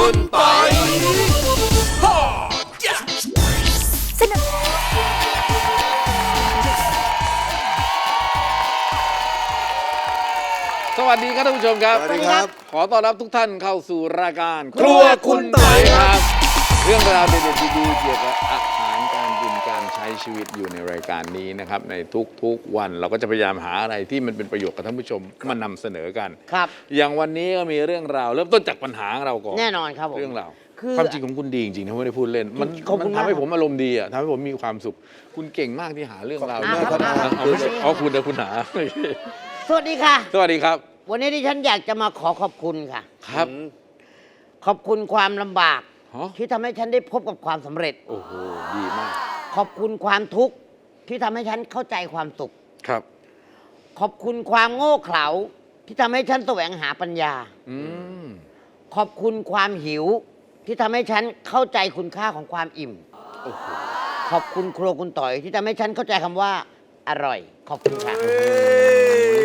คุณปอยสนับสวัสดีครับท่านผู้ชมครับ สวัสดีครับ ขอต้อนรับทุกท่านเข้าสู่รายการ ครัวคุณไต่ครับ เรื่องราวเด็ดๆดีๆเกี่ยวกับอาห ช้ชีวิตอยู่ในรายการนี้นะครับในทุกๆวันเราก็จะพยายามหาอะไรที่มันเป็นประโยชน์กับท่านผู้ชมมานำเสนอกัน ครับ อย่างวันนี้ก็มีเรื่องราว เริ่มต้นจากปัญหาของเราก่อนแน่นอนครับผมเรื่องราวคือความจริงของคุณดีจริงๆนะไม่ได้พูดเล่น มันขอบคุมันณทำให้มากผมอารมณ์ดีอะทำให้ผมมีความสุข คุณเก่งมากที่หาเรื่องราวขอบคุณมากครับ เอาไม่ใช่อ๋อคุณเดี๋ยวคุณหา สวัสดีค่ะ สวัสดีครับวันนี้ที่ฉันอยากจะมาขอขอบคุณค่ะ ครับ ขอบคุณความลำบาก ฮะ ที่ทำให้ฉันได้พบกับความสำเร็จ โอ้โหดีมาก ขอบคุณความทุกข์ที่ทำให้ฉันเข้าใจความสุข ครับ ขอบคุณความโง่เขลาที่ทำให้ฉันแสวงหาปัญญา อืม ขอบคุณความหิวที่ทำให้ฉันเข้าใจคุณค่าของความอิ่มโอ้โหขอบคุณครัวคุณต่อยที่ทำให้ฉันเข้าใจคำว่า อร่อย ขอบคุณค่ะ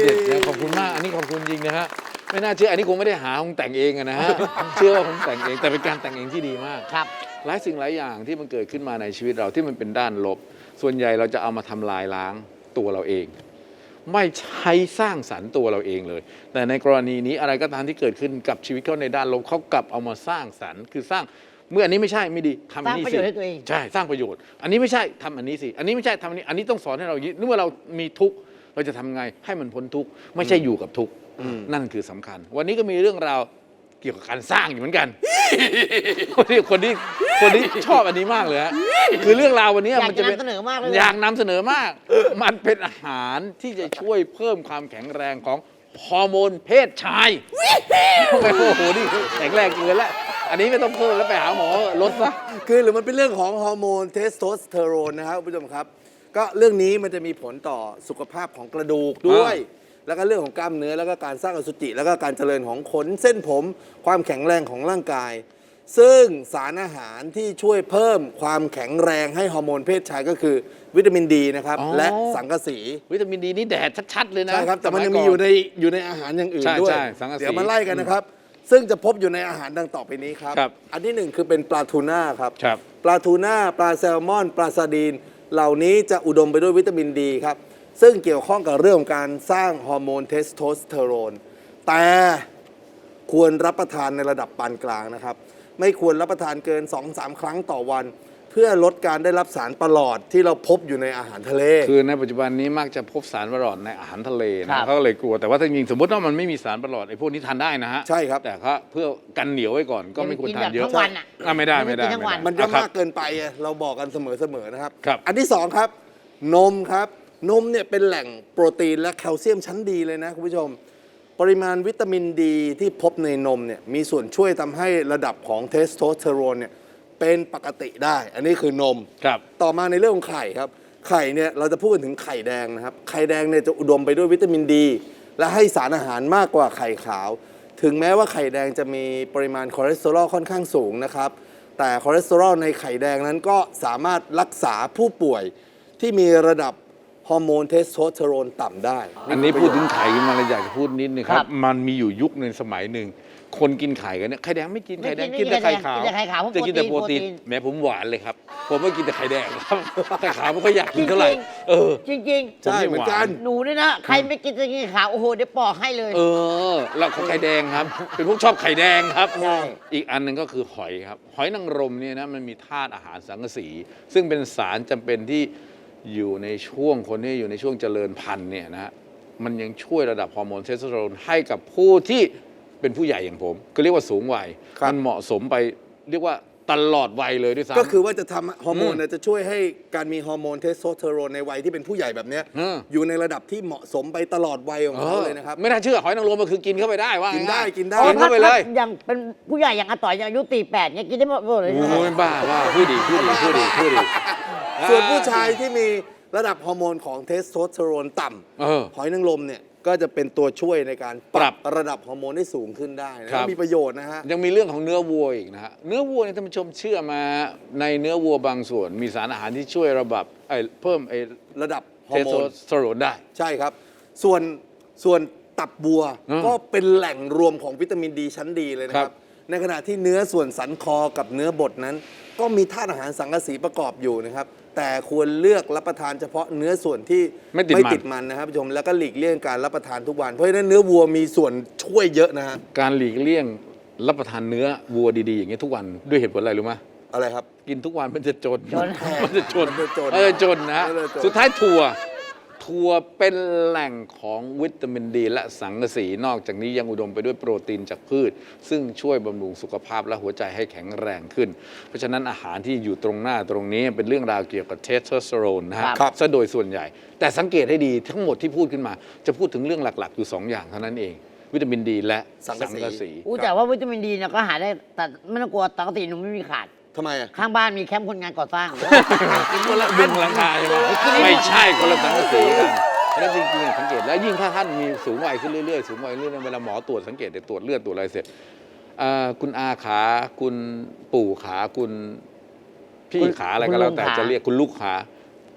เด็ดนะขอบคุณมาก อันนี้ขอบคุณจริงนะฮะ ไม่น่าเชื่ออันนี้คงไม่ได้หาคงแต่งเองอะนะฮะ เชื่อว่าผมแต่งเองแต่เป็นการแต่งเองที่ดีมาก ครับ หลายสิ่งหลายอย่างที่มันเกิดขึ้นมาในชีวิตเราที่มันเป็นด้านลบ ส่วนใหญ่เราจะเอามาทำลายล้างตัวเราเอง ไม่ใช้สร้างสรรค์ตัวเราเองเลย แต่ในกรณีนี้อะไรก็ตามที่เกิดขึ้นกับชีวิตเขาในด้านลบเขากลับเอามาสร้างสรรค์ คือสร้างเมื่ออันนี้ไม่ใช่ไม่ดีทำอันนี้สร้างประสิโยชน์ให้ตัวเอง ใช่สร้างประโยชน์ อันนี้ไม่ใช่ทำอันนี้สิอันนี้ไม่ใช่ทำอันนี้อันนี้ต้องสอนให้เราอย่างนี้เมื่อเรามีทุกข์เราจะทำไงให้มันพ้นทุกข์ไม่ใช่อยู่กับทุกข์ นั่นคือสำคัญ วันนี้ก็มีเรื่องราวเกี่ยวกับการสร้างอยู่เหมือนกันคนที่คนที่คนที่ชอบอันนี้มากเลยฮะคือเรื่องราววันนี้อยากมันจะจะเป็นนำเสนอมากเลยอยากนำเสนอมาก มันเป็นอาหารที่จะช่วยเพิ่มความแข็งแรงของฮอร์โมนเพศชายโอ้โหนี่แข็งแรงเกินละอันนี้ไม่ต้องเพิ่มแล้วไปหาหมอลดซะคือหรือมันเป็นเรื่องของฮอร์โมนเทสโทสเตอโรนนะครับคุณผู้ชมครับ ก็เรื่องนี้มันจะมีผลต่อสุขภาพของกระดูกด้วย แล้วก็เรื่องของกล้ามเนื้อแล้วก็การสร้างอสุจิ แล้วก็การเจริญของขนเส้นผม ความแข็งแรงของร่างกาย ซึ่งสารอาหารที่ช่วยเพิ่มความแข็งแรงให้ฮอร์โมนเพศชายก็คือวิตามินดีนะครับ อ๋อ และสังกะสีวิตามินดีนี่แดดชัด ๆ เลยนะ ใช่ครับ แต่มันสยังก่มีอยู่ในอยู่ในอาหารอย่างอื่นใช่ด้วย ใช่สังกะสีเดี๋ยวมาไล่กันนะครับ ซึ่งจะพบอยู่ในอาหารดังต่อไปนี้ครับ ครับอันที่หนึ่งคือเป็นปลาทูน่าครับ ครับ ปลาทูน่าปลาแซลมอน ปลาซาดีน เหล่านี้จะอุดมไปด้วยวิตามินดีครับ ซึ่งเกี่ยวข้องกับเรื่องของการสร้างฮอร์โมนเทสโทสเตอโรน แต่ควรรับประทานในระดับปานกลางนะครับ ไม่ควรรับประทานเกิน 2-3 ครั้งต่อวัน เพื่อลดการได้รับสารประหลอดที่เราพบอยู่ในอาหารทะเล คือในปัจจุบันนี้มักจะพบสารประหลอดในอาหารทะเลครันะบเขาก็เลยกลัวแต่ว่าถ้าจริงๆสมมติว่ามันไม่มีสารประหลอดไอ้พวกนี้ทานได้นะฮะใช่ครับ แต่ก็เพื่อกันเหนียวไว้ก่อนก็ไม่ควรทานเยอะกินแบบทั้งวันอะอะไม่ได้ไม่ได้กินทั้งวันไได้มันจะอ่คมารับกเกินไปอะเราบอกกันเสมอๆนะครับ ครับ อันที่สองครับ นมครับ นมเนี่ยเป็นแหล่งโปรตีนและแคลเซียมชั้นดีเลยนะคุณผู้ชม ปริมาณวิตามินดีที่พบในนมเนี่ยมีส่วนช่วยทำให้ระดับของเทสโทสเตอโรนเนี่ยเป็นปกติได้ อันนี้คือนม ครับ ต่อมาในเรื่องของไข่ครับ ไข่เนี่ยเราจะพูดกันถึงไข่แดงนะครับ ไข่แดงเนี่ยจะอุดมไปด้วยวิตามินดี และให้สารอาหารมากกว่าไข่ขาว ถึงแม้ว่าไข่แดงจะมีปริมาณคอเลสเตอรอลค่อนข้างสูงนะครับ แต่คอเลสเตอรอลในไข่แดงนั้นก็สามารถรักษาผู้ป่วยที่มีระดับ ฮอร์โมนเทสโทสเตอโรนต่ำได้ อันนี้พูดถึงไข่ขึ้นมาเลยอยากจะพูดนิดนึงคครัรับ บ มันมีอยู่ยุคหนึ่งสมัยหนึ่ง คนกินไข่กันเนี่ยไข่แดงไม่กินไม่ไข่แดงกินกินแต่ไม่กินไข่ขาวกินแต่ไข่ขาวเพราะจะกินแต่โปรตีนโปรตีนแหม้ผมหวานเลยครับ ผมไม่กินแต่ไข่แดงครับไข่ขาวไม่ค่อยอยากกินเท่าไหร่จริงเออ จริงใช่เหมือนกัน ๆ หนูเนี่ยนะใครไม่กินจะกินขาวโอ้โหเดี๋ยวปอกให้เลย เออเราเขาไข่แดงครับ เป็นพวกชอบไข่แดงครับ ใช่ อีกอันหนึ่งก็คือหอยครับ หอยนางรมเนี่ยนะมันมีธาตุอาหารสังกะสี ซึ่งเป็นสารจำเป็นที่ อยู่ในช่วงคนที่อยู่ในช่วงเจริญพันธุ์เนี่ยนะฮะมันยังช่วยระดับฮอร์โมนเทสโทสเตอโรนให้กับผู้ที่เป็นผู้ใหญ่อย่างผม ก็เรียกว่าสูงวัยครับ มันเหมาะสมไปเรียกว่าตลอดวัยเลยด้วยซ้ำ ก็คือว่าจะทำฮอร์โมนอืมเนี่ยจะช่วยให้การมีฮอร์โมนเทสโทสเตอโรนในวัยที่เป็นผู้ใหญ่แบบเนี้ยเอออยู่ในระดับที่เหมาะสมไปตลอดวัยของเขาเลยนะครับ ไม่น่าเชื่อหอยนางรมมันคือกินเข้าไปได้ว่ากินได้ง่ายๆกินได้ กินเข้าไปเลยถ้อย่างเป็นผู้ใหญ่อย่างอาต่อยอย่างอายุตีแปดเนี่ยกินได้หมดเลยใช่ไหมโอ้ยบ้าว่าพูดดีพูดดีพูดดีพูดดี ส่วนผู้ชายที่มีระดับฮอร์โมนของเทสโทสเตอโรนต่ำเออหอยนางรมเนี่ยก็จะเป็นตัวช่วยในการปปรัรับบระดับฮอร์โมนให้สูงขึ้นได้นะครับมีประโยชน์นะฮะ ยังมีเรื่องของเนื้อวัวอีกนะฮะ เนื้อวัวเนี่ยท่านผู้ชมเชื่อมาในเนื้อวัวบางส่วน มีสารอาหารที่ช่วยระบับไอ้เพิ่มไอ้ระดับฮอเทร์สโมโทน สเตอโรนได้ ใช่ครับ ส่วนส่วนตับบัว อืมก็เป็นแหล่งรวมของวิตามินดีชั้นดีเลยนะคครัรับบ ในขณะที่เนื้อส่วนสันคอกับเนื้อบดนั้น ก็มีธาตุอาหารสังกะสีประกอบอยู่นะครับ แต่ควรเลือกรับประทานเฉพาะเนื้อส่วนที่ไม่ติดมันติดมันนะครับผู้ชมแล้วก็หลีกเลี่ยงการรับประทานทุกวัน เพราะฉะนั้นเนื้อวัวมีส่วนช่วยเยอะนะฮะการหลีกเลี่ยงรับประทานเนื้อวัวดีๆอย่างนี้ยทุกวันด้วยเหตุผลอะไรรู้ไหมอะไรครับ กินทุกวันมันจะจนจน มันจะจนมันจะจนเออจนนะมันจะจน สุดท้ายถั่ว ถั่วเป็นแหล่งของวิตามินดี และสังกะสี นอกจากนี้ยังอุดมไปด้วยโปรตีนจากพืช ซึ่งช่วยบำรุงสุขภาพและหัวใจให้แข็งแรงขึ้น เพราะฉะนั้นอาหารที่อยู่ตรงหน้าตรงนี้เป็นเรื่องราวเกี่ยวกับเทสโทสเตอโรนนะฮะครับซะโดยส่วนใหญ่ แต่สังเกตให้ดีทั้งหมดที่พูดขึ้นมา จะพูดถึงเรื่องหลักๆอยู่สองอย่างเท่านั้นเอง วิตามินดี และสังกะสีสี อู้แต่ว่าวิตามินดีเนี่ยก็หาได้แต่ไม่ต้องกลัวปกติหนูไม่มีขาด ทำไมอะข้างบ้านมีแคมป์คนงานก่อสร้าง คนละดึงหลังคาใช่ไหมไม่ใช่คนละสังกะสีกันเพราะฉะนั้นจริงๆสังเกตแล้วยิ่งถ้าท่านมีสูงวัยขึ้นเรื่อยๆสูงวัยเรื่อยๆเวลาหมอตรวจสังเกตเดี๋ยวตรวจเลือดตรวจอะไรเสร็จเอ่อคุณอาขาคุณปู่ขาคุณพี่คุณขาอะไรคุก็ณแล้วลุงแต่ขา จะเรียกคุณลูกขา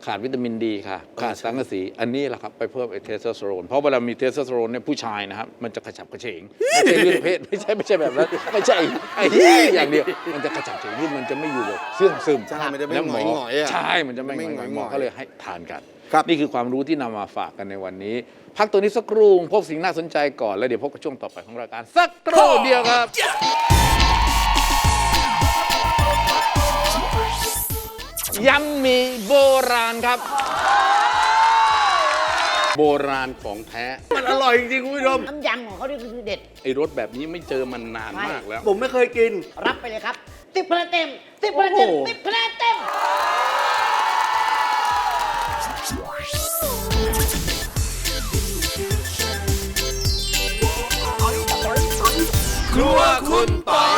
ขาดวิตามินดีค่ะ ขาดสังกะสี อันนี้แหละครับ ไปเพิ่มไอเทสโทสเตอโรน เพราะเวลามีเทสโทสเตอโรนเนี่ยผู้ชายนะครับ มันจะกระฉับกระเฉงไม่ใช่เรื่องเพศไม่ใช่ไม่ใช่แบบนั้น ไม่ใช่ไอ้อย่างเดียว มันจะกระฉับกระเฉงขึ้นมันจะไม่อยู่แบบเสื่องซึมใช่มันจะไม่แล้วหมงอยหงอยๆอะใช่มันจะไม่หงอยหงอยหมอก็เลยให้ทานกันครับนี่คือความรู้ที่นำมาฝากกันในวันนี้ พักตัวนี้สักครู่พบสิ่งน่าสนใจก่อนแล้วเดี๋ยวพบกับช่วงต่อไปของรายการสักครู่เดียวครับ ยำหมีโบราณครับ โบราณของแท้ มันอร่อยจริงๆคุณผู้ชมน้ำยำของเขานี่คือเด็ด ไอ้รสแบบนี้ไม่เจอมันนานมากแล้ว ผมไม่เคยกิน รับไปเลยครับติบคะแนนเต็มติบคะแนนเต็มโอ้โหติบคะแนนเต็มครัวคุณปอย